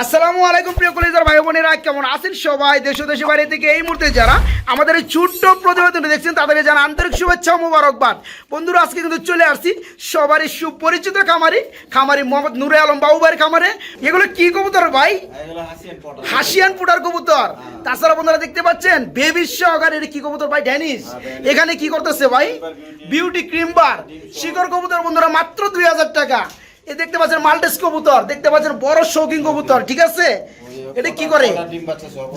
আসসালামু আলাইকুম প্রিয় কলেজার ভাই বোনেরা কেমন আছেন সবাই? দেশ ও দেশের বাইরে থেকে এই মুহূর্তে যারা আমাদের এই ছোট্ট প্রতিবেদনটি দেখছেন তাদেরকে জানা আন্তরিক শুভেচ্ছা ও মোবারকবাদ। বন্ধুরা আজকে কিন্তু চলে আসছি সবারই সুপরিচিত খামারি খামারি মোহাম্মদ নুরে আলম বাবুবাড়ির খামারে। এগুলো কি কবুতর ভাই? হাসিয়ান পুটার কবুতর। তাছাড়া বন্ধুরা দেখতে পাচ্ছেন বেবি সহকারে এটা কি কবুতর ভাই ড্যানিস এখানে কি করতেছে ভাই? Beauty cream bar. শিকড় কবুতর বন্ধুরা মাত্র দুই হাজার টাকা। এ দেখতে পাচ্ছেন মাল্টেস কবুতর দেখতে পাচ্ছেন বড় শৌখিন কবুতর ঠিক আছে? এটা কি করে।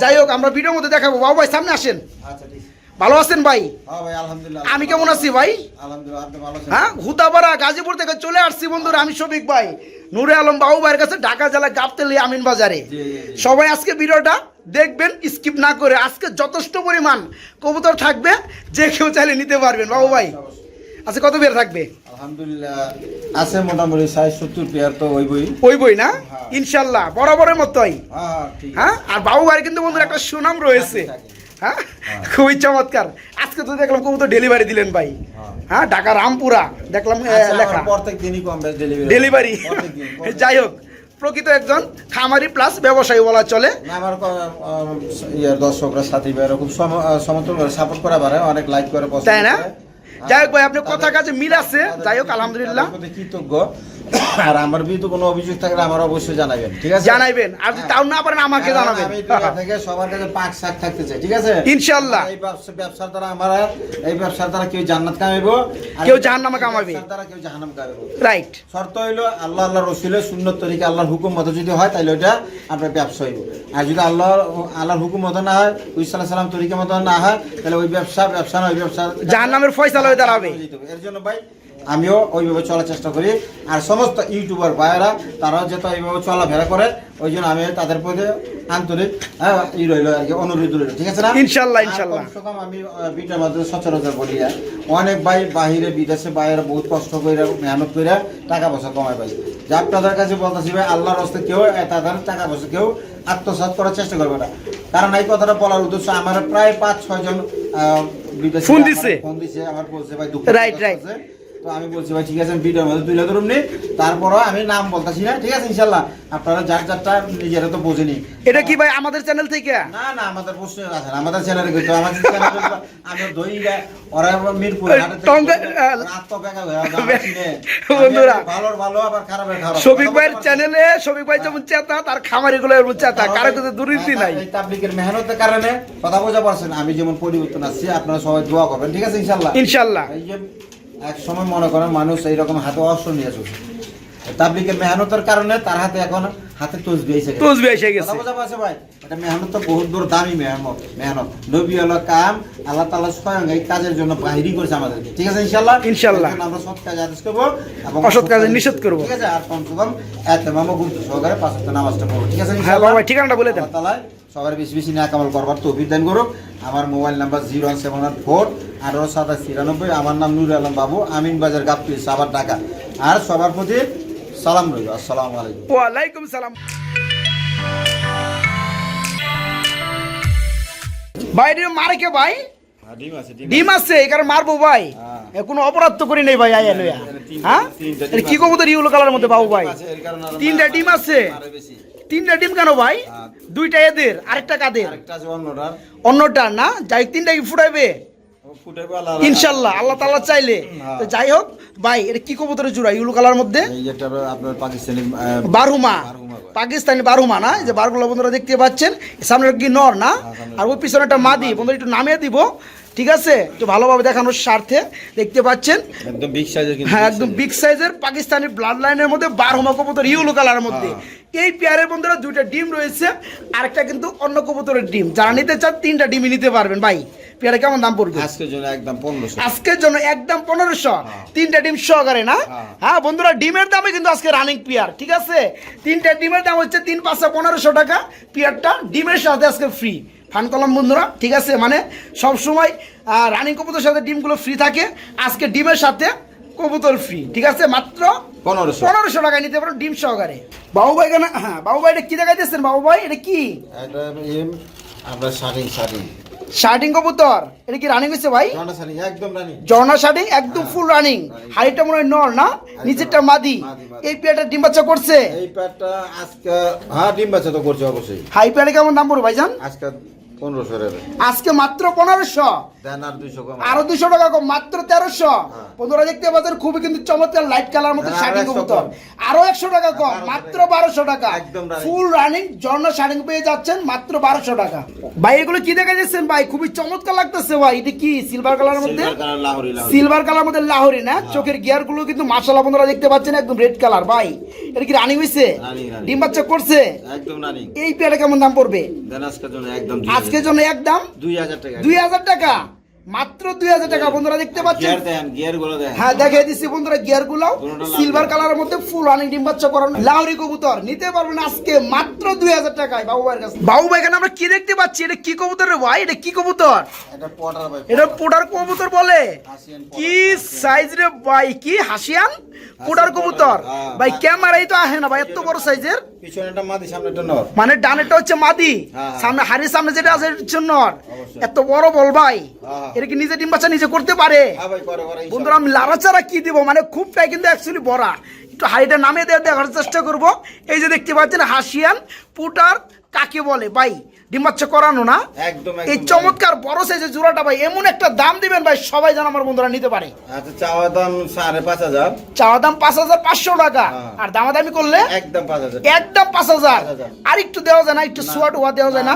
যাই হোক আমরা ভিডিওর মধ্যে দেখাবো। বাবু ভাই সামনে আসেন। আচ্ছা, ভালো আছেন ভাই? হ্যাঁ। আমি কেমন আছি ভাই? হ্যাঁ হুতাপাড়া গাজীপুর থেকে চলে আসছি বন্ধুরা আমি শফিক ভাই। নুরে আলম বাবু ভাইয়ের কাছে ঢাকা জেলা গাবতলি আমিন বাজারে। সবাই আজকে ভিডিওটা দেখবেন স্কিপ না করে। আজকে যথেষ্ট পরিমাণ কবুতর থাকবে যে কেউ চাইলে নিতে পারবেন। বাবু ভাই। আচ্ছা কত বের থাকবে? আলহামদুলিল্লাহ, আছে মোটামুটি সাইজ সত্তর পেয়ার তো ওই বই ওই বই না? হ্যাঁ। ইনশাল্লাহ বরাবরের মতোই। হ্যাঁ হ্যাঁ, ঠিক হ্যাঁ? আর বাবু ভাইয়ের কিন্তু বন্ধুরা একটা সুনাম রয়েছে। হ্যাঁ? খুবই চমৎকার। আজকে তো দেখলাম কবুতর ডেলিভারি দিলেন ভাই। হ্যাঁ। হ্যাঁ ঢাকা রামপুরা দেখলাম আচ্ছা, লেখা। প্রত্যেক দিনই কম ডেলিভারি ডেলিভারি যাই হোক প্রকৃত একজন খামারি প্লাস ব্যবসায়ী বলা চলে। আমার দর্শকরা সাথী ভাইয়েরা খুব সমর্থন করে সাপোর্ট করে পারে অনেক লাইক করে তাই না? যাই হোক ভাই, আপনার কথা কাছে মিল আছে। যাই হোক, আলহামদুলিল্লাহ। কৃতজ্ঞ আর আমার বিরুদ্ধে কোনো অভিযোগ থাকলে আমার অবশ্যই জানাবেন ঠিক আছে? আর যদি তাও না পারেন আমাকে জানাবেন। আমি দুনিয়া থেকে সবার কাছে পাক শাক থাকতে চাই ঠিক আছে? ইনশাআল্লাহ। এই ব্যবসা ব্যবসার দ্বারা আমার এই ব্যবসার দ্বারা কেউ জান্নাত কামাইবো কেউ জাহান্নামে কামাবে। দ্বারা কেউ জাহান্নাম কামাইবো। রাইট শর্ত হইল আল্লাহ আল্লাহ রসুলের সুন্নত তরিকা আল্লাহর হুকুম মতো যদি হয় তাহলে ওইটা আপনার ব্যবসা হইব। আর যদি আল্লাহ আল্লাহর হুকুম মতো না হয় উইসাল্লাহ সাল্লাম তরিকা মতো না হয় তাহলে ওই ব্যবসা ব্যবসা না ওই ব্যবসা জাহান্নামের ফয়সালা হয়ে দাঁড়াবে। এর জন্য ভাই আমিও ওইভাবে চলার চেষ্টা করি আর সমস্ত ইউটিউবার ভাইয়েরা তারাও যাতে ওইভাবে চলাফেরা করে ওই জন্য আমি তাদের প্রতি আন্তরিক হ্যাঁ, ই রইল আর কি অনুরোধ রইল ঠিক আছে না ইনশাল্লাহ, ইনশাল্লাহ। কম আমি বিটার মাধ্যমে সচরাচর বলি আর, অনেক ভাই বাহিরে বিদেশে বাইরে বহুত কষ্ট করে মেহনত করে টাকা পয়সা কমায় পাই যে আপনাদের কাছে বলতেছি ভাই আল্লাহর হস্তে কেউ তাদের টাকা পয়সা কেউ আত্মসাৎ করার চেষ্টা করবে না কারণ এই কথাটা বলার উদ্দেশ্য আমার প্রায় পাঁচ ছয় জন আহ, বিদেশি ফোন দিছে? ফোন দিছে আমার বলছে ভাই দুঃখ right. করছে। তো আমি বলছি ভাই ঠিক আছে আমি ভিডিওর মধ্যে তুলে ধরুন নি। তারপরও আমি নাম বলতেছি না ঠিক আছে ইনশাল্লাহ। আপনারা যার যারটা নিজেরা তো বোঝেনি। এটা কি ভাই আমাদের চ্যানেল থেকে? না না আমাদের প্রশ্ন আছে আমাদের চ্যানেলে কিন্তু আমাদের চ্যানেলে আমি দইরা ওরা মিরপুর হয়ে। বন্ধুরা। ভালোর ভালো আবার খারাপ। শফিক ভাইয়ের চ্যানেলে শফিক ভাই যেমন চেতা তার খামারি গুলো এমন চেতা কারও কিন্তু দুর্নীতি নাই। এই তাবলিগের মেহনতের কারণে কথা বোঝা পারছেন আমি যেমন পরিবর্তন আসছি আপনারা সবাই দোয়া করবেন ঠিক আছে ইনশাল্লাহ। ইনশাল্লাহ। এক সময় মনে করেন মানুষ এইরকম হাতে অস্ত্র নিয়ে চলছে। তাবলিগের মেহনতের কারণে তার হাতে এখন হাতে তসবি এসে গেছে। তসবি এসে কথা গেছে বোঝা ভাই? এটা মেহনত তো বহুত দূর দামি মেহনত মেহনত। নবী হলো কাম আল্লাহ তাআলা স্বয়ং এই কাজের জন্য বাহিরই করেছে আমাদেরকে। ঠিক আছে ইনশাআল্লাহ? ইনশাআল্লাহ। আমরা সৎ কাজ আদেশ করব এবং অসৎ কাজে নিষেধ করব। ঠিক আছে আর কমসে কম এতে মামা গুরুত্ব সহকারে পাঁচ নামাজটা পড়ব। ঠিক আছে হ্যাঁ ইনশাআল্লাহ? ঠিকানাটা বলে দেন। আল্লাহ তাআলা সবার বেশি বেশি নিয়ে কামাল করবার তৌফিক দান করুক। আমার mobile number zero one seven one four আঠারো সাতাশ তিরানব্বই আমার নাম নুর আলম বাবু আমিন বাজার গাবতুল সাবার ঢাকা। আর সবার প্রতি সালাম রইল আসসালামু আলাইকুম। ওয়ালাইকুম সালাম। ভাই এটা মারে কে ভাই? ডিম আছে এখানে মারবো ভাই। হ্যাঁ। কোনো অপরাধ তো করি নেই ভাই আয়া লইয়া। হ্যাঁ? কি। কবুতর ইউলো কালার মধ্যে বাবু ভাই? তিনটা ডিম আছে? তিনটা ডিম কেন ভাই। দুইটা এদের আরেকটা কাদের? অন্যটার। অন্যটা না? যাই তিনটা কি ফুটাইবে? ইনশাল্লাহ আল্লাহ তাআলা চাইলে। হ্যাঁ। তো যাই হোক ভাই এটা কি কবুতরের জোড়া ইউলো কালার মধ্যে? বারুমা বারহুমা। পাকিস্তানি বারুমা না? এই যে বারগুলো বন্ধুরা দেখতে পাচ্ছেন সামনে কি নর না? হ্যাঁ, আর ওই পিছনে একটা মাদি। বন্ধুরা একটু নামিয়ে দিব। ঠিক আছে? একটু ভালোভাবে দেখানোর স্বার্থে দেখতে পাচ্ছেন। একদম বিগ সাইজের হ্যাঁ একদম বিগ সাইজের পাকিস্তানি ব্লাড লাইনের মধ্যে বারহুমা কবুতর ইউলো কালারের মধ্যে। হ্যাঁ। এই পেয়ারের বন্ধুরা দুইটা ডিম রয়েছে আরেকটা কিন্তু অন্য কবুতরের ডিম। যারা নিতে চান তিনটা ডিমই নিতে পারবেন। ভাই পেয়ারে কেমন দাম পড়বে? আজকের জন্য একদম পনেরোশো। আজকের জন্য একদম পনেরোশো। তিনটা ডিম সহকারে না? হ্যাঁ। হ্যাঁ বন্ধুরা ডিমের দামে কিন্তু আজকে রানিং পিয়ার ঠিক আছে? তিনটা ডিমের দাম হচ্ছে তিন পাঁচশো পনেরোশো টাকা। পিয়ারটা ডিমের সাথে আজকে ফ্রি ফান কলম বন্ধুরা ঠিক আছে? মানে সব সময় রানিং কবুতরের সাথে ডিমগুলো ফ্রি থাকে আজকে ডিমের সাথে কবুতর ফ্রি ঠিক আছে? মাত্র পনেরোশো। পনেরোশো টাকায় নিতে পারো ডিম সহকারে। বাবু ভাই কেন হ্যাঁ বাবু ভাই এটা কি দেখাইতেছেন বাবু ভাই এটা কি? এটা শাড়ি শাড়ি। শার্টিং কবুতর? এটা কি রানিং হয়েছে ভাই? জন্ডা সানি একদম রানি শার্টিং একদম ফুল রানিং হাড়িটা মনে হয় নর না? নিচেরটা মাদি। এই পেয়ারটা ডিম বাচ্চা করছে? এই প্যাডটা আজকে হ্যাঁ ডিম বাচ্চা তো করছে অবশ্যই। হাই পেয়ারে কেমন দাম পড়বে ভাইজান? আজকে পনেরোশো আজকে মাত্র পনেরোশো। আর দুশো টাকা কম মাত্র তেরোশো। হ্যাঁ। বন্ধুরা দেখতে পাচ্ছেন খুবই কিন্তু চমৎকার লাইট কালার হ্যাঁ, আরও 100 কবুতর। আরও একশো টাকা কম মাত্র বারোশো টাকা। ফুল রানিং ঝর্ণা শার্টিং পেয়ে যাচ্ছেন মাত্র বারোশো টাকা। ভাই এগুলো কি দেখা যাচ্ছেন ভাই? খুবই চমৎকার লাগতেছে ভাই। এটা কি সিলভার কালার মধ্যে? সিলভার কালার মধ্যে লাহোরি না? চোখের গিয়ারগুলো কিন্তু মাশাআল্লাহ বন্ধুরা দেখতে পাচ্ছেন একদম রেড কালার ভাই এটা কি রানিং running। ডিম বাচ্চা করছে? একদম রানি এই পেয়ারা কেমন দাম পড়বে? একদম আজকের জন্য একদম দুই হাজার টাকা। দুই হাজার টাকা? মাত্র দুই হাজার টাকা। বন্ধুরা দেখতে পাচ্ছেন? হ্যাঁ দেখিয়ে দিচ্ছি বন্ধুরা গিয়ারগুলো সিলভার gear। কালারের মধ্যে ফুল রানিং ডিম বাচ্চা করানো লাউরি কবুতর। নিতে পারবেন আজকে মাত্র দুই হাজার টাকায় বাবু ভাইয়ের কাছে বাবু ভাই এখানে আমরা কি দেখতে পাচ্ছি? এটা কি কবুতর রে ভাই? এটা কি কবুতর? এটা পটার কবুতর বলে? কি সাইজ রে ভাই? কি হাসিয়ান? পোটার কবুতর। হ্যাঁ। ভাই ক্যামেরাই তো আহে না ভাই এত বড় সাইজের পিছনে মাদি সামনে নর। মানে ডানেটা হচ্ছে মাদি হ্যাঁ। সামনে হাড়ির সামনে যেটা আছে এটা হচ্ছে নর। এত বড় বল ভাই। হ্যাঁ। এটা কি নিজে ডিম বাচ্চা নিজে করতে পারে? হ্যাঁ বন্ধুরা আমি লাড়াচাড়া কি দিব? মানে খুবটাই কিন্তু অ্যাকচুয়ালি বড়া। একটু হাড়িটা নামিয়ে দেওয়া দেখার চেষ্টা করব। এই যে দেখতে পাচ্ছেন হাসিয়ান পুটার কাকে বলে? ভাই ডিম বাচ্চা করানো না? একদম এই চমৎকার বড় সাইজের জোড়াটা ভাই এমন একটা দাম দিবেন ভাই সবাই যেন আমার বন্ধুরা নিতে পারে। আচ্ছা চাওয়া দাম সাড়ে পাঁচ হাজার। চাওয়া দাম পাঁচ হাজার পাঁচশো টাকা। হ্যাঁ। আর দামাদামি করলে একদম পাঁচ হাজার। একদম পাঁচ হাজার। 5,000 আর একটু দেওয়া যায় না একটু সোয়া টোয়া দেওয়া যায় না।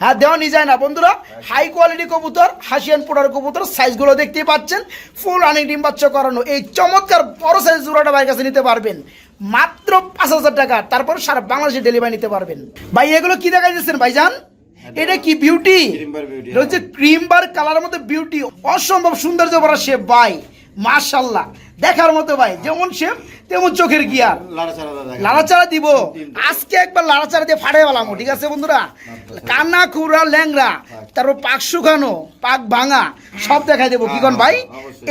হ্যাঁ দেওয়া নিয়ে যায় না। বন্ধুরা হাই কোয়ালিটি কবুতর হাসিয়ান পোড়ার কবুতর সাইজগুলো দেখতেই পাচ্ছেন। ফুল রানিং ডিম বাচ্চা করানো। এই চমৎকার বড় সাইজ জোড়াটা ভাইয়ের কাছে নিতে পারবেন। মাত্র পাঁচ হাজার টাকা তারপর সারা বাংলাদেশে ডেলিভারি নিতে পারবেন। ভাই এগুলো কি দেখা যাচ্ছেন ভাইজান? এটা কি বিউটি এটা হচ্ছে ক্রিম বার কালার মধ্যে বিউটি অসম্ভব সৌন্দর্য ভরা শেপ ভাই। মার্শাল্লাহ দেখার মতো ভাই। যেমন শেপ তেমন চোখের গিয়ার লাড়াচাড়া দিব। আজকে একবার লাড়াচাড়া দিয়ে ফাটে গেলাম ঠিক আছে বন্ধুরা? কান্না খুরা ল্যাংরা তারপর পাক শুকানো পাক ভাঙা সব দেখাই দেবো। কি কোন ভাই?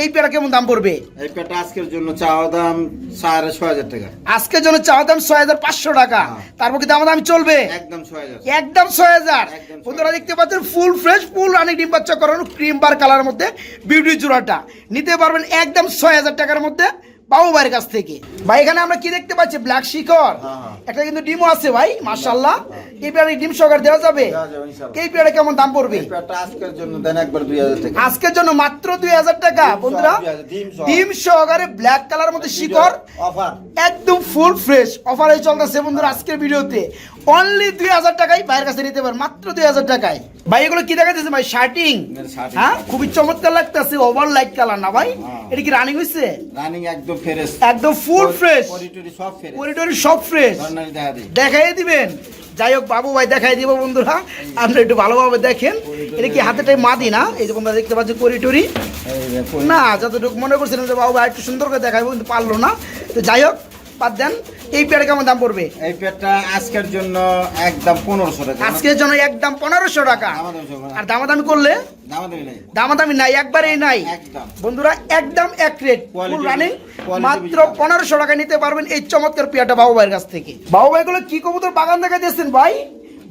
এই পেয়ারা কেমন দাম পড়বে? এই প্যাডটা আজকের জন্য চাওয়া দাম সাড়ে ছয় হাজার টাকা। আজকের জন্য চাওয়া দাম ছয় হাজার পাঁচশো টাকা। তারপর কি দাম দাম চলবে? একদম ছয় হাজার। একদম ছয় হাজার। বন্ধুরা দেখতে পাচ্ছেন ফুল ফ্রেশ ফুল অনেক ডিম বাচ্চা করানো ক্রিম বার কালার মধ্যে বিউটি জোড়াটা নিতে পারবেন একদম ছয় হাজার টাকার মধ্যে। বাবু ভাইয়ের কাছ থেকে। ভাই এখানে আমরা কি দেখতে পাচ্ছি? ব্ল্যাক শিখর। হ্যাঁ, হ্যাঁ। একটা কিন্তু ডিমও আছে ভাই মার্শাল্লাহ এই পেয়ারে ডিম সহকারে দেওয়া যাবে? এই পেয়ারে কেমন দাম পড়বে? আজকের জন্য দেন একবার দুই হাজার টাকা। আজকের জন্য মাত্র দুই হাজার টাকা বন্ধুরা। ডিম সহকারে ব্ল্যাক কালার মধ্যে শিকড় অফার। একদম ফুল ফ্রেশ। অফারে চলতেছে বন্ধুরা আজকের ভিডিওতে। অনলি দুই হাজার টাকায় ভাইয়ের কাছে নিতে পারেন মাত্র দুই হাজার টাকায়। ভাই এগুলো কি দেখা ভাই? শার্টিং হ্যাঁ? খুবই চমৎকার লাগতেছে ওভার লাইট কালার না ভাই? হ্যাঁ। এটা কি রানিং হইছে? রানিং একদম ফ্রেশ একদম ফুল ফ্রেশ পরিটরি সব ফ্রেশ করিডোর সব ফ্রেশ দেখাই দিবেন। যাই হোক বাবু ভাই দেখাই দিব বন্ধুরা। আপনারা একটু ভালোভাবে দেখেন। এটা কি হাতেটাই মাদি না? এই যে বন্ধুরা দেখতে পাচ্ছি পরি- না যতটুকু মনে করছিলাম যে বাবু ভাই একটু সুন্দর করে দেখাবো কিন্তু পারল না। তো যাই হোক বাদ দেন। এই পেয়ারে কেমন দাম পড়বে? এই প্যাডটা আজকের জন্য একদম পনেরোশো টাকা। আজকের জন্য একদম পনেরোশো টাকা। আর দামাদামি করলে? দামাদামি নাই। একবারেই নাই। একদম। বন্ধুরা একদম এক রেট। ফুল রানিং মাত্র। পনেরোশো টাকা নিতে পারবেন এই চমৎকার পেয়ারটা বাবু ভাইয়ের কাছ থেকে। বাবু ভাই গুলো কি কবুতর বাগান দেখা দিয়েছেন ভাই?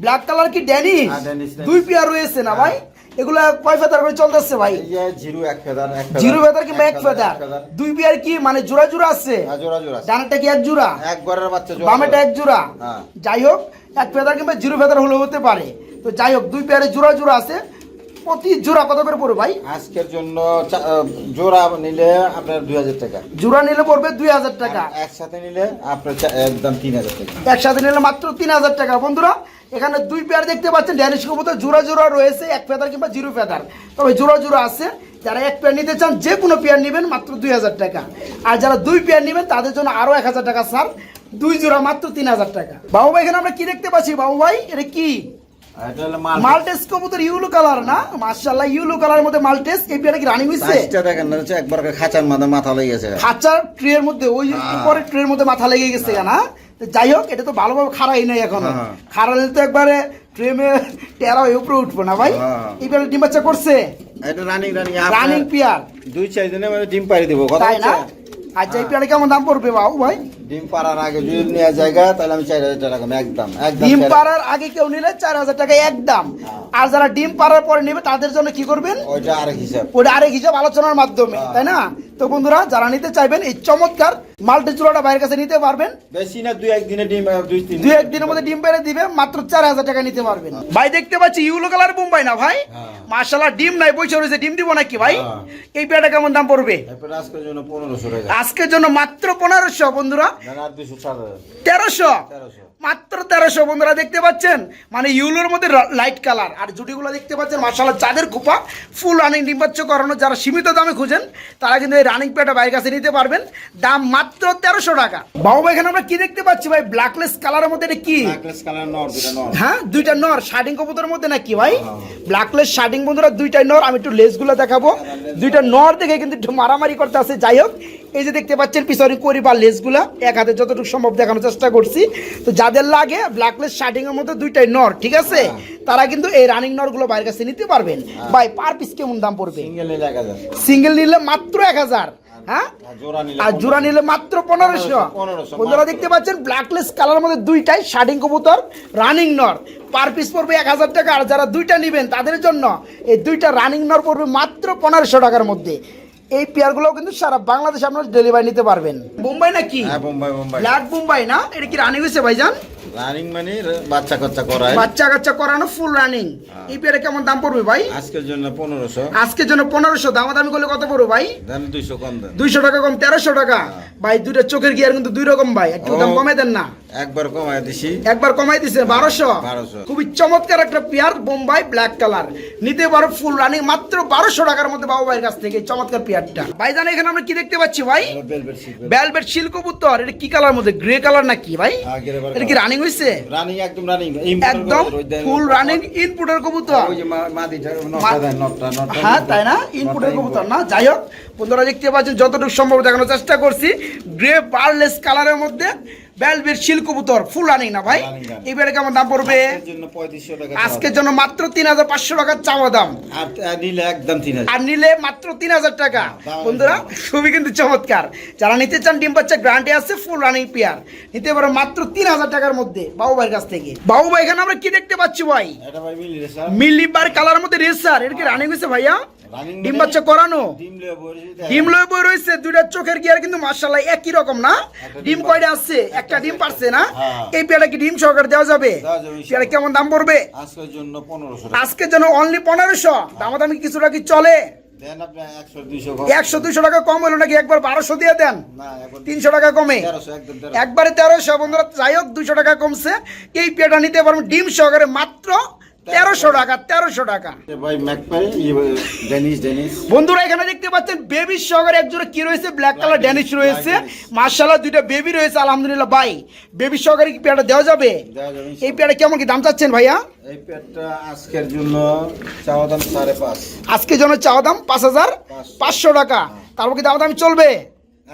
ব্ল্যাক কালার কি ড্যানি ড্যানিশ, ড্যানিশ। দুই পেয়ার রয়েছে না ভাই? এগুলা কয় ফেদার করে চলতেছে ভাই? জিরো এক ফেদার জিরো ফেদার কিংবা এক ফেদার দুই পেয়ার কি? মানে জোড়া জোড়া আছে? হ্যাঁ, জোড়া জোড়া ডানাটা কি এক জোড়া? এক ঘরের বাচ্চা জোড়া বামেটা এক জোড়া? হ্যাঁ। যাই হোক এক ফেদার কিংবা জিরো ফেদার হলেও হতে পারে। তো যাই হোক দুই পেয়ারে জোড়া জোড়া আছে। প্রতি জোড়া কত করে পড়বে ভাই? আজকের জন্য জোড়া নিলে আপনার দুই হাজার টাকা। জোড়া নিলে পড়বে দুই হাজার টাকা। একসাথে নিলে আপনার একদম তিন হাজার টাকা। একসাথে নিলে মাত্র তিন হাজার টাকা। বন্ধুরা এখানে দুই পেয়ার দেখতে পাচ্ছেন ড্যানিশ কবুতর জোড়া জোড়া রয়েছে এক ফেদার কিংবা জিরো ফেদার তবে জোড়া জোড়া আছে যারা এক পেয়ার নিতে চান যে কোনো পেয়ার নেবেন মাত্র দুই হাজার টাকা। আর যারা দুই পেয়ার নেবেন তাদের জন্য আরও এক হাজার টাকা স্যার দুই জোড়া মাত্র তিন হাজার টাকা। বাবু ভাই এখানে আমরা কি দেখতে পাচ্ছি? বাবু ভাই এটা কি? এটা মাল্টেস। কবুতর ইউলো কালার না? মাশাআল্লাহ ইউলো কালারের মধ্যে মাল্টেস। এই পেয়ারটা কি রানিং হইছে? সাইজটা দেখেন না একবার খাঁচার মাথা মাথা লেগে গেছে। খাঁচার ট্রের মধ্যে ওই উপরে ট্রের মধ্যে মাথা লেগে গেছে না? তো যাই হোক এটা তো ভালোভাবে খাড়াই নাই এখনও। হ্যাঁ। খাড়ালে তো একবারে ট্রেনে টেরা হয়ে উপরে উঠবো না ভাই? হ্যাঁ। এইবার ডিম বাচ্চা করছে? এটা রানিং রানিং রানিং পিয়ার। দুই চার দিনে মানে ডিম পাড়ি দিব কথা না? আচ্ছা এই পেয়ারে কেমন দাম পড়বে বাবু ভাই? ডিম পাড়ার আগে যদি নেওয়া জায়গা তাহলে আমি চার হাজার টাকা একদম একদম ডিম পাড়ার আগে কেউ নিলে চার হাজার টাকা একদম আর যারা ডিম পাড়ার পরে নেবে তাদের জন্য কি করবেন? ওইটা আরেক হিসাব। ওটা আরেক হিসাব আলোচনার মাধ্যমে হ্যাঁ। তাই না? তো বন্ধুরা যারা নিতে চাইবেন এই চমৎকার মাল্টি চূড়াটা বাইরের কাছে নিতে পারবেন। বেশি না দুই একদিনে ডিম দুই তিন দুই একদিনের মধ্যে ডিম পেড়ে দিবে মাত্র চার হাজার টাকা নিতে পারবেন। ভাই দেখতে পাচ্ছি ইউলো কালার বোম্বাই না ভাই? হ্যাঁ। মার্শাল্লাহ ডিম নাই বসে রয়েছে ডিম দিব নাকি ভাই? হ্যাঁ। এই পেয়ারটা কেমন দাম পড়বে? আজকের জন্য পনেরোশো আজকের জন্য মাত্র পনেরোশো বন্ধুরা। তেরোশো। মাত্র তেরোশো বন্ধুরা দেখতে পাচ্ছেন? মানে ইউলোর মধ্যে লাইট কালার আর জুটিগুলো দেখতে পাচ্ছেন মার্শাল্লাহ চাঁদের কুপা ফুল রানিং ডিম্বাচ্ছ করানো। যারা সীমিত দামে খুঁজেন তারা কিন্তু এই রানিং পেটা বাইরের কাছে নিতে পারবেন। দাম মাত্র তেরোশো টাকা। বাবু ভাই এখানে আমরা কি দেখতে পাচ্ছি ভাই? ব্ল্যাকলেস কালারের মধ্যে এটা কি? হ্যাঁ দুইটা নর। শার্টিং কবুতরের মধ্যে নাকি ভাই? ব্ল্যাকলেস শার্টিং বন্ধুরা দুইটাই নর। আমি একটু লেসগুলো দেখাবো। দুইটা নর দেখে কিন্তু একটু মারামারি করতে আছে যাই হোক এই যে দেখতে পাচ্ছেন পিছনে করি বা লেসগুলা এক হাতে যতটুকু সম্ভব দেখানোর চেষ্টা করছি। তো যাদের লাগে ব্ল্যাকলেস শার্টিং এর মধ্যে দুইটাই নর ঠিক আছে? তারা কিন্তু এই রানিং নরগুলো বাইরের কাছে নিতে পারবেন। ভাই পার পিস কেমন দাম পড়বে? সিঙ্গেল নিলে মাত্র এক হাজার হ্যাঁ? আর জোড়া নিলে মাত্র পনেরোশো। পনেরোশো, বন্ধুরা দেখতে পাচ্ছেন ব্ল্যাকলেস কালার মধ্যে দুইটাই শার্টিং কবুতর রানিং নর। পার পিস পড়বে এক হাজার টাকা আর যারা দুইটা নেবেন তাদের জন্য এই দুইটা রানিং নর পড়বে মাত্র পনেরোশো টাকার মধ্যে। এই পেয়ারগুলোও কিন্তু সারা বাংলাদেশে আপনারা ডেলিভারি নিতে পারবেন। মুম্বাই নাকি? হ্যাঁ বোম্বাই বোম্বাই। ব্ল্যাক মুম্বাই না? এটা কি রানিং হয়েছে ভাইজান? রানিং মানে বাচ্চা কাচ্চা করায়। বাচ্চা কাচ্চা করানো ফুল রানিং এই পেয়ারে কেমন দাম পড়বে ভাই? আজকের জন্য পনেরোশো। আজকের জন্য পনেরোশো। দামাদামি করলে কত পড়বে ভাই? দেন দুইশো কম দেন। দুইশো টাকা কম তেরোশো টাকা। ভাই দুইটা চোখের গিয়ার কিন্তু দুই রকম ভাই। একটু দাম ও। কমে দেন না। একবার কমায় দিছি। একবার কমাই দিছে বারোশো। 1200 খুবই চমৎকার একটা পেয়ার বোম্বাই ব্ল্যাক কালার নিতে পারো ফুল রানিং মাত্র বারোশো টাকার মধ্যে বাবু ভাইয়ের কাছ থেকে চমৎকার পেয়ারটা ভাই জানে এখানে আমরা কি দেখতে পাচ্ছি ভাই? বেলবেট কবুতর। এটা কি কালার মধ্যে? গ্রে কালার না কি ভাই। এটা কি রানিং হইছে? রানিং একদম রানিং একদম ফুল রানিং ইনপুটের কবুতর। হ্যাঁ তাই না? ইনপুটের কবুতর না? যাই হোক বন্ধুরা দেখতে পাচ্ছেন যতটুকু সম্ভব দেখানোর চেষ্টা করছি। গ্রে পারলেস কালারের মধ্যে ভ্যালভেট শিল কবুতর ফুল রানিং না ভাই। এই বেড়ে কেমন দাম পড়বে? আজকের জন্য টাকা মাত্র তিন হাজার পাঁচশো টাকার চাওয়া দাম। আর নিলে একদম তিন হাজার। আর নিলে মাত্র তিন হাজার টাকা। বন্ধুরা খুবই কিন্তু চমৎকার। যারা নিতে চান ডিম বাচ্চা গ্রান্টে আছে ফুল রানিং পেয়ার। নিতে পারো মাত্র তিন হাজার টাকার মধ্যে বাবু ভাইয়ের কাছ থেকে। বাবু ভাই এখানে আমরা কি দেখতে পাচ্ছি ভাই? মিলিবার কালার মধ্যে রেসার। এটা কি রানিং হয়েছে ভাইয়া? ডিম মানে- বাচ্চা করানো? ডিম লিয়ে বই রয়েছে দুইটা চোখের গিয়ার কিন্তু মার্শাল্লাহ একই রকম না? ডিম কয়টা আছে? একটা ডিম পারছে না? হ্যাঁ। এই পেয়ারা কি ডিম সহকারে দেওয়া যাবে? পেয়ারা কেমন দাম পড়বে? আজকের জন্য পনেরোশো টাকা। আজকের জন্য অনলি পনেরোশো। দামাদামি কিছুটা কি চলে? একশো দুইশো টাকা কম হলো নাকি একবার বারোশো দিয়ে দেন? তিনশো টাকা কমে। একবারে তেরোশো বন্ধুরা যাই হোক দুশো টাকা কমছে। এই পেয়ারটা নিতে পারবেন ডিম সহকারে মাত্র তেরোশো টাকা তেরোশো টাকা। ডেনিস বন্ধুরা এখানে দেখতে পাচ্ছেন বেবি সহকারে একজোড়া কি রয়েছে? ব্ল্যাক কালার ড্যানিশ রয়েছে। মার্শাল্লাহ দুইটা বেবি রয়েছে আলহামদুলিল্লাহ। ভাই বেবি সহকারে কি পেয়ারটা দেওয়া যাবে? এই পেয়ারটা কেমন কি দাম চাচ্ছেন ভাইয়া? এই পেটটা আজকের জন্য চাওয়া দাম সাড়ে পাঁচ। আজকে জন্য চাওয়া দাম পাঁচ হাজার পাঁচশো। টাকা। তারপর কি দাম দাম চলবে?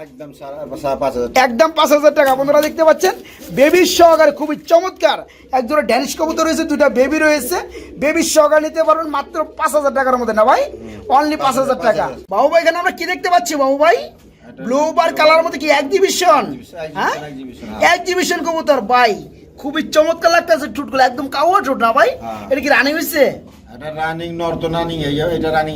একদম পাঁচ হাজার টাকা। বন্ধুরা দেখতে পাচ্ছেন বেবির সহকারে খুবই চমৎকার। একজোড়া ড্যানিশ কবুতর রয়েছে দুটা বেবি রয়েছে। বেবির সহকারে নিতে পারবেন মাত্র পাঁচ হাজার টাকার মধ্যে। না ভাই? অনলি পাঁচ হাজার টাকা। বাবু ভাই এখানে আমরা কি দেখতে পাচ্ছি? বাবু ভাই ব্লু বার কালার মধ্যে কি এক্সিবিশন হ্যাঁ? এক্সিবিশন কবুতর ভাই। খুবই চমৎকার লাগতেছে ঠুটগুলো। একদম কাওয়া ঠুট না ভাই? হ্যাঁ। এটা কি রানিং হয়েছে এটা রানিং নর রানিং এটা রানিং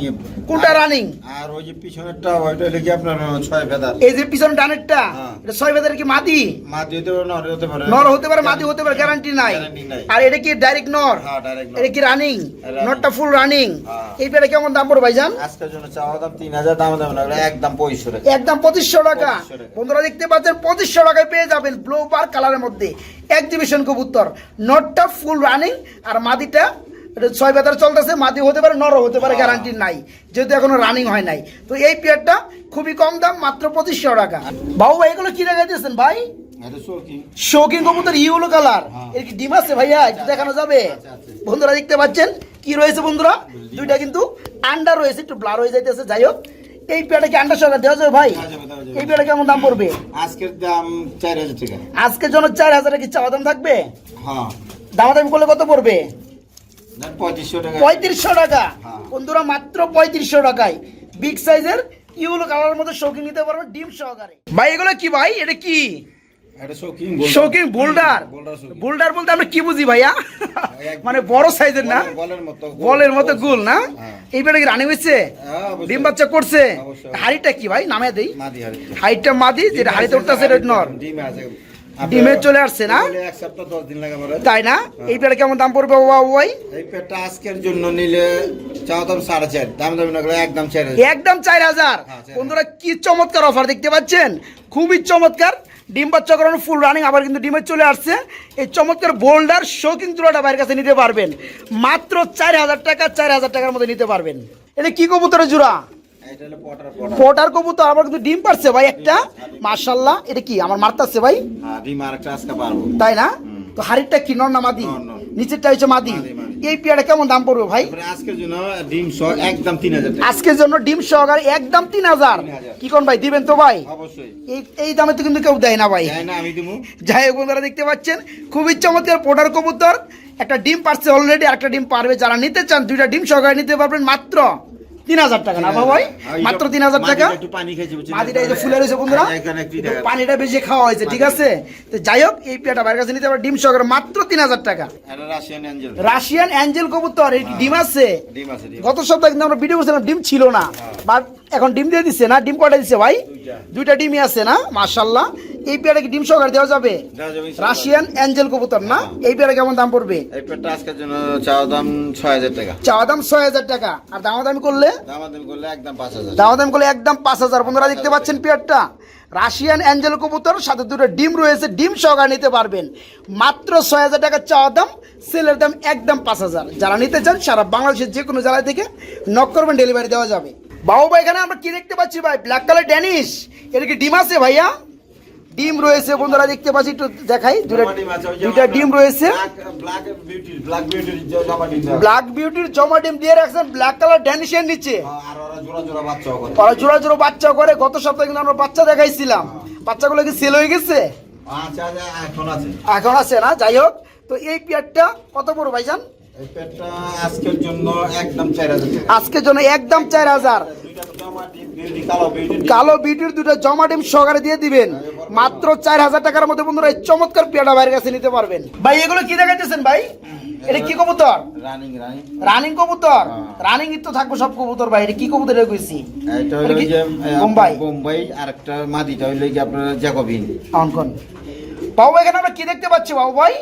কোনটা রানিং আর ওই যে পিছনেরটা ওইটা লিখে আপনার ছয় ফেদার। এই যে পিছনে ডানেরটা হ্যাঁ। এটা ছয় বেদের কি মাদি? মা দিতে পারে নর হতে পারে। নর হতে পারে মাদি হতে পারে গ্যারান্টি নাই। আর এটা কি ডাইরেক্ট নর? হ্যাঁ ডাইরেক্ট এটা কি রানিং। নটটা ফুল রানিং হ্যাঁ। এই পেয়ারা কেমন দাম পড়বে ভাইজান? আজকের জন্য চাওয়া দাম তিন হাজার দাম দাম না একদম পঁয়ষট্টি টাকা। একদম পঁচিশশো টাকা। 2500 টাকা। বন্ধুরা দেখতে পাচ্ছেন পঁচিশশো টাকায় পেয়ে যাবেন ব্লু বার কালারের মধ্যে এক্সিবিশন কবুতর। নটটা ফুল রানিং আর মাদিটা এটা ছয় বেতার চলতেছে মাদি হতে পারে নরও হতে পারে। গ্যারান্টি নাই। যেহেতু এখনও রানিং হয় নাই। তো এই পেয়ারটা খুবই কম দাম মাত্র পঁচিশশো টাকা। বাবু ভাই এগুলো কি রেখে দিয়েছেন ভাই? এটা চলকি শৌখিন কবুতর ইউলো কালার হ্যাঁ। এর কি ডিম আছে ভাইয়া? একটু দেখানো যাবে? আচ্ছা, আচ্ছা। বন্ধুরা দেখতে পাচ্ছেন? কি রয়েছে বন্ধুরা? দুইটা কিন্তু আন্ডার রয়েছে একটু ব্লার হয়ে যাইতেছে। যাই হোক এই কি সরকার দেওয়া যাবে ভাই। এই কেমন দাম পড়বে? আজকের দাম চার হাজার টাকা। আজকের জন্য চার হাজার কি চাওয়া দাম থাকবে? হ্যাঁ। দামাদামি করলে কত পড়বে? পঁয়ত্রিশশো টাকা। হ্যাঁ। বন্ধুরা মাত্র পঁয়ত্রিশশো টাকায়। বিগ সাইজের ইউলো কালারের মধ্যে শৌখিন নিতে ডিম সহকারে। ভাই এগুলো কি ভাই? এটা কি? শৌখিন শৌখিন বোল্ডার বোল্ডার বলতে আমরা কি বুঝি ভাইয়া? মানে বড় সাইজের না? বলের- মতো গোল। বলের মতো গোল। না? হ্যাঁ। এই বেটা কি রানি হয়েছে? হ্যাঁ, ডিম বাচ্চা করছে। হাড়িটা কি ভাই? নামে দেই। মাদি হাড়ি। হাইটটা মাদি যেটা হাড়িতে উঠতেছে রেড নর ডিম চলে আসছে না এক সপ্তাহ দশ দিন লাগে তাই না? এই বেটা কেমন দাম পড়বে বাবা ভাই এই আজকের জন্য নিলে চাও দাম সাড়ে চার দাম দাম না করে একদম চার হাজার। একদম চার হাজার। হ্যাঁ, বন্ধুরা কি চমৎকার অফার দেখতে পাচ্ছেন? খুবই চমৎকার। ডিম বাচ্চা করানো ফুল রানিং আবার কিন্তু ডিমে চলে আসছে। এই চমৎকার বোল্ডার বাইরের কাছে নিতে পারবেন। মাত্র চার হাজার টাকা চার হাজার টাকার মধ্যে নিতে পারবেন। এটা কি কবুতরের জোড়া? পটার কবুতর আমার কিন্তু ডিম পারছে ভাই একটা। মার্শাল্লাহ এটা কি? আমার মারতাছে ভাই? হ্যাঁ তাই না? তো হাড়িটা কি? নর না মাদি। নিচেরটা হচ্ছে মাদি। এই পেয়ারা কেমন দাম পড়বে ভাই? আজকের জন্য ডিম সহ একদম তিন হাজার টাকা। আজকের জন্য ডিম সহকারে একদম তিন হাজার। 3,000 কি কোন ভাই দিবেন তো ভাই? অবশ্যই। এই এই দামে তো কিন্তু কেউ দেয় না ভাই। যাই না আমি দিমু। যাই হোক বন্ধুরা দেখতে পাচ্ছেন খুবই চমৎকার পোটার কবুতর। একটা ডিম পারছে অলরেডি একটা ডিম পারবে। যারা নিতে চান দুইটা ডিম সহকারে নিতে পারবেন মাত্র তিন হাজার টাকা না ভাই মাত্র তিন হাজার টাকা? মাটিটা এই যে ফুলে রয়েছে বন্ধুরা পানিটা বেশি খাওয়া হয়েছে ঠিক আছে? তো যাই হোক এই পেয়াটা বাইরের কাছে নিতে পারবে ডিম সহকারে মাত্র তিন হাজার টাকা। রাশিয়ান অ্যাঞ্জেল কবুতর এই ডিম আছে। গত সপ্তাহে কিন্তু আমরা ভিডিও করছিলাম ডিম ছিল না। হ্যাঁ। বাট এখন ডিম দিয়ে দিচ্ছে না ডিম কটা দিচ্ছে ভাই? দুইটা। ডিমই আছে না মার্শাল্লাহ এই পেয়ারা কি ডিম সহকারে দেওয়া যাবে। রাশিয়ান অ্যাঞ্জেল কবুতর না? হ্যাঁ। এই পেয়ারা কেমন দাম পড়বে? এই পেটটা আজকের জন্য চাওয়া দাম ছয় হাজার টাকা। চাওয়া দাম ছয় হাজার টাকা। আর দামাদামি করলে দামাদামি করলে একদম পাঁচ হাজার। বন্ধুরা দেখতে পাচ্ছেন পেয়ারটা? রাশিয়ান অ্যাঞ্জেল কবুতর, সাথে দুটো ডিম রয়েছে, ডিম সহকারে নিতে পারবেন। মাত্র ছয় হাজার টাকা চাওয়া দাম, সেলের দাম একদম পাঁচ হাজার। যারা নিতে চান, সারা বাংলাদেশের যে কোনো জেলা থেকে নক করবেন ডেলিভারি দেওয়া যাবে। বাবু ভাই, এখানে আমরা কি দেখতে পাচ্ছি ভাই? ব্ল্যাক কালার ড্যানিশ এটা কি ডিম আছে ভাইয়া? ডিম রয়েছে বন্ধুরা দেখতে পাচ্ছি একটু দেখাই দুইটা ডিম রয়েছে। ব্ল্যাক বিউটির জমা ডিম দিয়ে রাখছেন ব্ল্যাক কালার ড্যানিশের নিচে। আর ওরা জোড়া জোড়া বাচ্চা করে। গত সপ্তাহে কিন্তু আমরা বাচ্চা দেখাইছিলাম। বাচ্চাগুলো কি সেল হয়ে গেছে? আচ্ছা, আচ্ছা, এখন আছে। এখন আছে না? যাই হোক তো এই পেয়ারটা কত বড় ভাইজান? আজকের জন্য একদম চার হাজার আজকের জন্য একদম চার হাজার। দুইটা জামা ডিম, beauty, কালো বিউটির দুটো জমা ডিম সহকারে দিয়ে দিবেন। মাত্র চার হাজার টাকার মধ্যে বন্ধুরা এই চমৎকার পেয়ারটা বাইরের কাছে নিতে পারবেন। ভাই এগুলো কি দেখাইতেছেন ভাই? এটা কি কবুতর। রানিং কবুতর? হ্যাঁ। রানিং তো থাকব সব কবুতর ভাই এটা কি কবুতর এটা কইছি? এটা হলো যে, বোম্বাই? বোম্বাই আর মাদিটা হইল কি আপনার জ্যাকবিন। অঙ্কন। বাবু ভাই, এখানে আমরা কি দেখতে পাচ্ছি বাবু ভাই?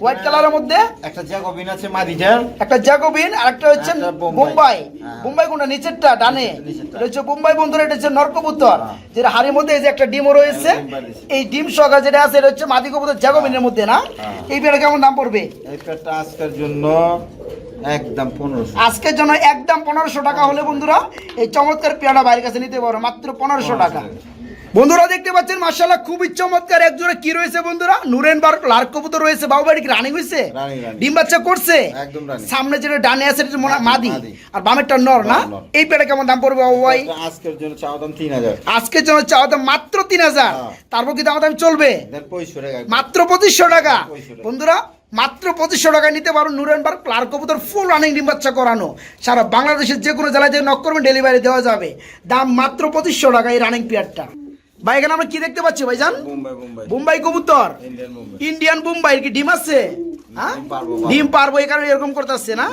হোয়াইট কালারের মধ্যে? একটা জ্যাকবিন আছে মাদিটার একটা জ্যাকোবিন আর একটা হচ্ছে একটা বোম্বাই। বোম্বাই। হ্যাঁ। কোনটা? নিচেরটা ডানে। এটা হচ্ছে বোম্বাই বন্ধুরা এটা হচ্ছে নরকবুতর। হ্যাঁ। যেটা হাড়ির মধ্যে এই যে একটা ডিমও রয়েছে হ্যাঁ। এই ডিম সহকারে যেটা আছে এটা হচ্ছে মাদি কবুতর জ্যাকোবিনের মধ্যে না? হ্যাঁ। এই পেয়ারা কেমন দাম পড়বে? এই আজকের জন্য একদম পনেরোশো। আজকের জন্য একদম পনেরোশো টাকা হলে বন্ধুরা এই চমৎকার পেয়ারা বাইরের কাছে নিতে পারো মাত্র পনেরোশো টাকা। বন্ধুরা দেখতে পাচ্ছেন মার্শাল্লাহ খুবই চমৎকার। এক জোড়া কি রয়েছে বন্ধুরা? নুরেনবার্গ লার্ক কবুতর রয়েছে। বাবু বাড়ি কি রানিং হয়েছে। ডিম বাচ্চা করছে। সামনে যেটা ডানে আছে এটা মাদি। আর বামেরটা নর না। এই পেয়ারা কেমন দাম পড়বে বাবু ভাই? আজকের জন্য চাওয়া দাম তিন হাজার। আজকের জন্য চাওয়া দাম মাত্র তিন হাজার। হ্যাঁ। তারপর কি দাম দাম চলবে টাকা। মাত্র পঁচিশশো টাকা। 2500 টাকা। বন্ধুরা মাত্র পঁচিশশো টাকায় নিতে পারো নুরেনবার্গ ক্লার্ক কবুতর ফুল রানিং ডিম বাচ্চা করানো। সারা বাংলাদেশের যে কোনো জেলায় যে নক করবেন ডেলিভারি দেওয়া যাবে। দাম মাত্র পঁচিশশো টাকা এই রানিং পেয়ারটা ভাই এখানে আমরা কি দেখতে পাচ্ছি ভাইজান? মুম্বাই মুম্বাই। বোম্বাই কবুতর। ইন্ডিয়ান বোম্বাই কি ডিম আছে? হ্যাঁ? ডিম পারব, এই কারণে এরকম করতেছে না?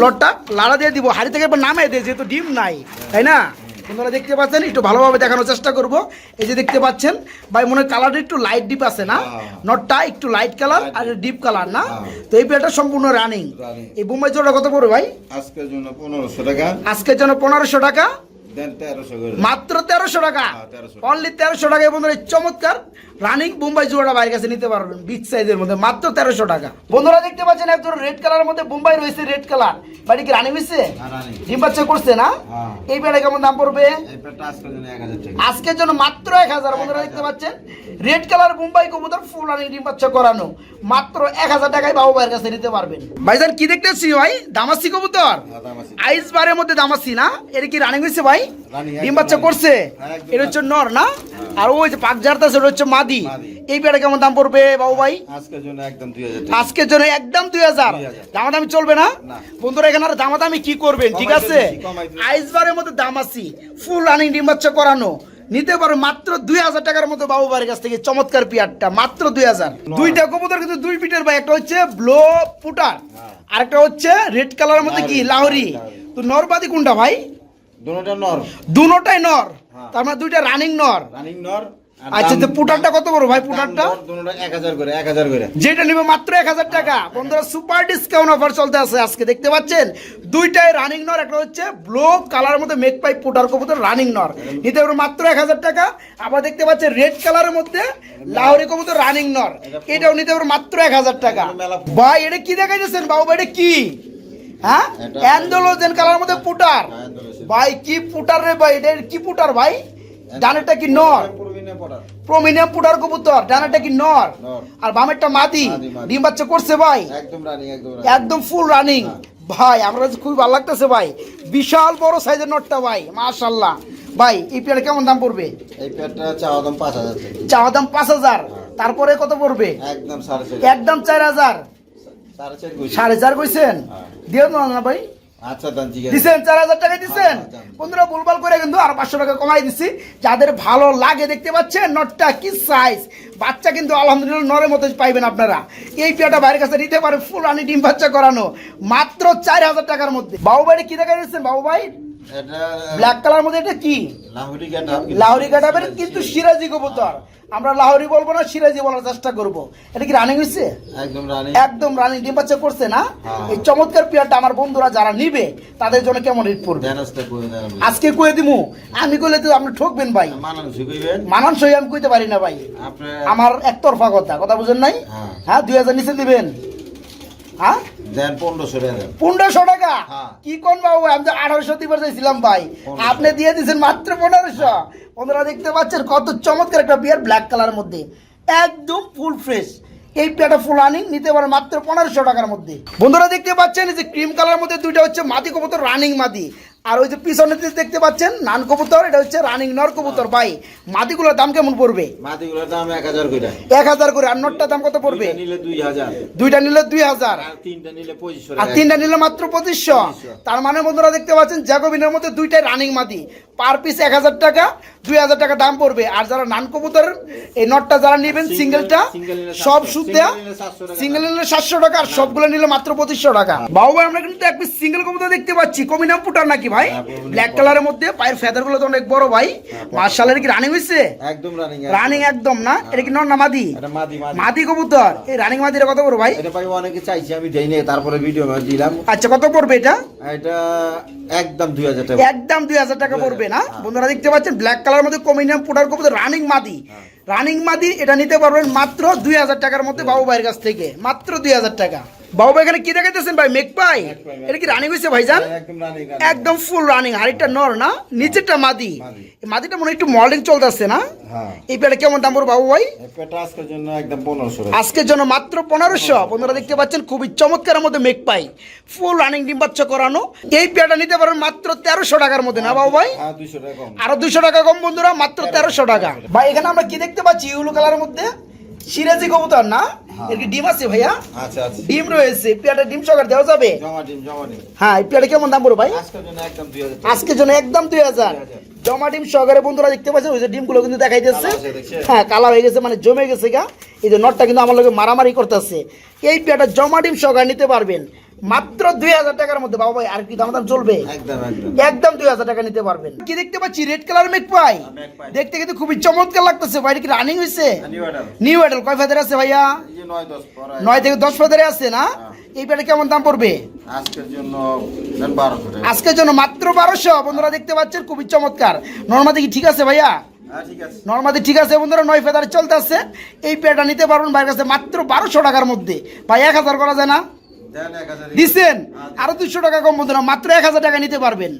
লটটা লাড়া দিয়ে দিব। হাড়ি থেকে নামে দিয়ে যেহেতু ডিম নাই তাই না? আপনারা দেখতে পাচ্ছেন একটু ভালোভাবে দেখানোর চেষ্টা করব। এই যে দেখতে পাচ্ছেন ভাই মনে হয় কালারটা একটু লাইট ডিপ আছে না? হ্যাঁ। নটটা একটু লাইট কালার আর ডিপ কালার না? হ্যাঁ। তো এই পেয়ারটা সম্পূর্ণ রানিং এই বোম্বাই জোড়া কত পড়বে ভাই? আজকের জন্য পনেরোশো টাকা। আজকের জন্য পনেরোশো টাকা। মাত্র তেরোশো টাকা? হ্যাঁ, 1300 অনলি তেরোশো টাকায় বন্ধুরা চমৎকার রানিং বোম্বাই জোড়াটা বাইরের কাছে নিতে পারবেন বিগ সাইজের মধ্যে মাত্র তেরোশো টাকা। বন্ধুরা দেখতে পাচ্ছেন একজন রেড কালারের মধ্যে বোম্বাই রয়েছে রেড কালার বাড়ি কি রানিং হয়েছে হ্যাঁ, ডিম বাচ্চা করছে না? হ্যাঁ। এই বেড়ে কেমন দাম পড়বে? আজকের জন্য এক টাকা। মাত্র এক হাজার বন্ধুরা দেখতে পাচ্ছেন? রেড কালার মুম্বাই কবুতর ফুল রানিং ডিম বাচ্চা করানো। মাত্র এক হাজার টাকায় বাবু ভাইয়ের কাছে নিতে পারবেন। ভাইজান কি দেখতেছি ভাই? দামাসি কবুতর। হ্যাঁ। আইস বারের মধ্যে দামাসি না? এটা কি রানিং হয়েছে ভাই? ডিম বাচ্চা করছে? হ্যাঁ, এটা হচ্ছে নর না? আর ওই যে পাক ওটা হচ্ছে মাদি। এই পেয়ারা কেমন দাম পড়বে বাবু ভাই? আজকের জন্য একদম দুই হাজার আজকের জন্য একদম দুই হাজার। দামাদামি চলবে না। বন্ধুরা এখানে আর দামাদামি কি করবেন ঠিক আছে। আইসবারের মধ্যে দাম আছি। ফুল রানিং ডিম বাচ্চা করানো। নিতে পারো মাত্র দুই হাজার টাকার মতো বাবু বাড়ির কাছ থেকে চমৎকার পিয়ারটা মাত্র দুই হাজার। দুইটা কবুতর কিন্তু দুই পিটের ভাই একটা হচ্ছে ব্লো পুটার আরেকটা হচ্ছে রেড কালারের মধ্যে কি? লাহরি। তো নরবাদি কোনটা ভাই? দুটোটা নর। দুনোটাই নর। হ্যাঁ। তার মানে দুইটা রানিং নর। রানিং নর আচ্ছা তো পুটারটা কত বড় ভাই পুটারটা? করে করে। যেটা নিবে মাত্র এক হাজার টাকা। বন্ধুরা সুপার ডিসকাউন্ট অফার চলতে আছে আজকে দেখতে পাচ্ছেন? দুইটাই রানিং নর একটা হচ্ছে ব্লু কালার মধ্যে মেক পাইপ পুটার কবুতর রানিং নর। নিতে পারবে মাত্র এক হাজার টাকা। আবার দেখতে পাচ্ছেন রেড কালারের মধ্যে লাহোরি কবুতর রানিং নর। এটাও নিতে পারবে মাত্র এক হাজার টাকা। ভাই এটা কি দেখাইতেছেন বাবু? ভাই এটা কি? হ্যাঁ? অ্যান্ডোলোজেন কালার মধ্যে পুটার। হ্যাঁ। ভাই কি পুটার রে ভাই? এটা কি পুটার ভাই? ডানেরটা কি নর? প্রমিনিয়াম পুটার কবুতর ডানাটা কি নর। আর বামেরটা মাদি। ডিম বাচ্চা করছে ভাই? একদম রানিং একদম একদম ফুল রানিং ভাই আমার খুবই ভালো লাগতেছে ভাই। বিশাল বড় সাইজের নটটা ভাই মাশাল্লাহ ভাই এই পেয়ারা কেমন দাম পড়বে? এই প্যাডটা চাওয়া দাম পাঁচ হাজার চাওয়া দাম পাঁচ হাজার। তারপরে কত পড়বে? একদম একদম চার হাজার। সাড়ে চার কইছি। কইছেন? হ্যাঁ। না না ভাই। আচ্ছা চার হাজার টাকা হ্যাঁ, হ্যাঁ। বন্ধুরা ভুলভাল করে কিন্তু আর পাঁচশো টাকা কমাই দিচ্ছি যাদের ভালো লাগে দেখতে পাচ্ছেন নটটা কি সাইজ বাচ্চা কিন্তু আলহামদুলিল্লাহ নরের মতো পাইবেন আপনারা। এই পেয়াটা বাইরের কাছে নিতে পারে ফুল আনি ডিম বাচ্চা করানো মাত্র চার হাজার টাকার মধ্যে। বাবু ভাই কি দেখা দিচ্ছেন বাবু ভাই ব্ল্যাক কালার মধ্যে এটা কি? লাহুরি গাটা লাহোরি কাটাবেন কিন্তু সিরাজি কবুতর। আমরা লাহোরি বলব না সিরাজি বলার চেষ্টা করব। এটা কি রানিং হয়েছে একদম রানিং একদম রানিং ডিম বাচ্চা করছে না? হ্যাঁ। এই চমৎকার পেয়ারটা আমার বন্ধুরা যারা নিবে তাদের জন্য কেমন রেট পড়বে? আজকে কয়ে দিমু। আমি কইলে তো আপনি ঠকবেন ভাই। মানানসই আমি কইতে পারি না ভাই। আমার একতরফা কথা কথা বুঝেন নাই? হ্যাঁ। হ্যাঁ দুই হাজার নিচে দিবেন। হ্যাঁ? দেন টাকা দেন। পনেরোশো টাকা? হ্যাঁ। কি কোন বাবু? আমি তো আঠারোশো দিবার চাইছিলাম ভাই। আপনি দিয়ে দিয়েছেন মাত্র দেখতে পাচ্ছেন কত চমৎকার একটা বিয়ার ব্ল্যাক কালারের মধ্যে। একদম ফুল ফ্রেশ এই নিতে পারে মাত্র পনেরোশো টাকার মধ্যে। বন্ধুরা দেখতে পাচ্ছেন যে ক্রিম কালার মধ্যে দুইটা হচ্ছে মাদি কবুতর রানিং মাদি। আর ওই যে পিছনে দেখতে পাচ্ছেন নান কবুতর এটা হচ্ছে রানিং নর কবুতর। ভাই মাদিগুলোর দাম কেমন পড়বে? মাটিগুলোর দাম এক হাজার করে। এক হাজার করে আর নটটার দাম কত পড়বে? নিলে দুই হাজার। দুইটা নিলে দুই হাজার। আর তিনটা নিলে পঁচিশশো আর তিনটা নিলে মাত্র পঁচিশশো। 2500 তার মানে বন্ধুরা দেখতে পাচ্ছেন জ্যাকোবিনের মধ্যে দুইটাই রানিং মাদি। পার পিস এক হাজার টাকা দুই হাজার টাকা দাম পড়বে। আর যারা নান কবুতর এই নটটা যারা নেবেন সিঙ্গেলটা সব 700 সুদ দেয়া নিলে 700 টাকা। সিঙ্গেল নিলে সাতশো টাকা আর সবগুলো নিলে মাত্র পঁচিশশো টাকা। বাবু ভাই আমরা কিন্তু এক পিস সিঙ্গেল কবুতর দেখতে পাচ্ছি। কমিনাম পুটার নাকি ভাই? হ্যাঁ, ব্ল্যাক। কালারের মধ্যে পায়ের ফেদারগুলো তো অনেক বড় ভাই। মার্শালের কি রানিং হয়েছে? একদম রানিং রানিং একদম না? এটা কি নর না মাদি? মাদি কবুতর। এই রানিং মাদিটা কত বড় ভাই? এটা ভাই অনেকে চাইছি আমি দেই নাই তারপরে ভিডিও দিলাম। আচ্ছা কত পড়বে এটা? এটা একদম দুই হাজার টাকা। একদম দুই হাজার টাকা পড়বে না? হ্যাঁ। বন্ধুরা দেখতে পাচ্ছেন ব্ল্যাক কালার মধ্যে কমিনিয়াম পুটার কবুতর রানিং মাদি। হ্যাঁ। রানিং মাদি এটা নিতে পারবেন মাত্র দুই হাজার টাকার মধ্যে বাবু ভাইয়ের কাছ থেকে। মাত্র দুই হাজার টাকা। বাবু এখানে কি দেখাইতেছেন ভাই? মেক পাই এটা কি রানিং হয়েছে ভাইজান? একদম ফুল রানিং হাড়িটা নর না? নিচেরটা মাদি। মাদি। মাদিটা মনে একটু মডেলিং চলতেছে না? হ্যাঁ। এই কেমন দাম পড়বে বাবু ভাই? আজকের জন্য মাত্র পনেরোশো। বন্ধুরা দেখতে পাচ্ছেন খুবই চমৎকারের মধ্যে মেক পাই। ফুল রানিং ডিম বাচ্চা করানো। এই পেয়ারটা নিতে পারবেন মাত্র তেরোশো টাকার মধ্যে না বাবু ভাই? হ্যাঁ দুইশো টাকা কম। আরও দুশো টাকা কম বন্ধুরা মাত্র তেরোশো টাকা। ভাই এখানে আমরা কি দেখতে পাচ্ছি? ইউলো কালারের মধ্যে? সিরাজি কবুতর না? এর কি ডিম আছে ভাইয়া? আচ্ছা আচ্ছা ডিম রয়েছে। পেয়ারটা ডিম সকার দেওয়া যাবে? জমা ডিম জমা ডিম। হ্যাঁ এই পেয়ারটা কেমন দাম পড়বে ভাই? আজকের জন্য একদম দুই হাজার। আজকের জন্য একদম দুই হাজার। জমা ডিম সহকারে বন্ধুরা দেখতে পাচ্ছেন ওই যে ডিমগুলো কিন্তু দেখাই দিচ্ছে। কালো হ্যাঁ কালা হয়ে গেছে মানে জমে গেছে গা। এই যে নটটা কিন্তু আমার লোকে মারামারি করতেছে। এই পেয়াটা জমা ডিম সহকারে নিতে পারবেন। মাত্র দুই হাজার টাকার মধ্যে বাবা ভাই আর কি দাম দাম চলবে? একদম দুই হাজার টাকা নিতে পারবেন। কি দেখতে পাচ্ছি? রেড কালার মেক পাই দেখতে কিন্তু খুবই চমৎকার লাগতেছে। বাইরে কি রানিং হয়েছে নিউ অর্ডার কয় ফেদারে আছে ভাইয়া? নয় থেকে দশ ফেদারে আছে না? এই প্যাডে কেমন দাম পড়বে? আজকের জন্য মাত্র বারোশো। বন্ধুরা দেখতে পাচ্ছেন খুবই চমৎকার। নর্মাদি কি ঠিক আছে ভাইয়া? হ্যাঁ ঠিক আছে। নর্মাদি ঠিক আছে বন্ধুরা নয় ফেদারে চলতে আছে এই প্যাডটা নিতে পারবেন ভাইয়ের কাছে মাত্র বারোশো টাকার মধ্যে। ভাই এক হাজার করা যায় না? দিচ্ছেন আরও দুশো টাকা কম বন্ধুরা মাত্র এক হাজার টাকা নিতে পারবেন।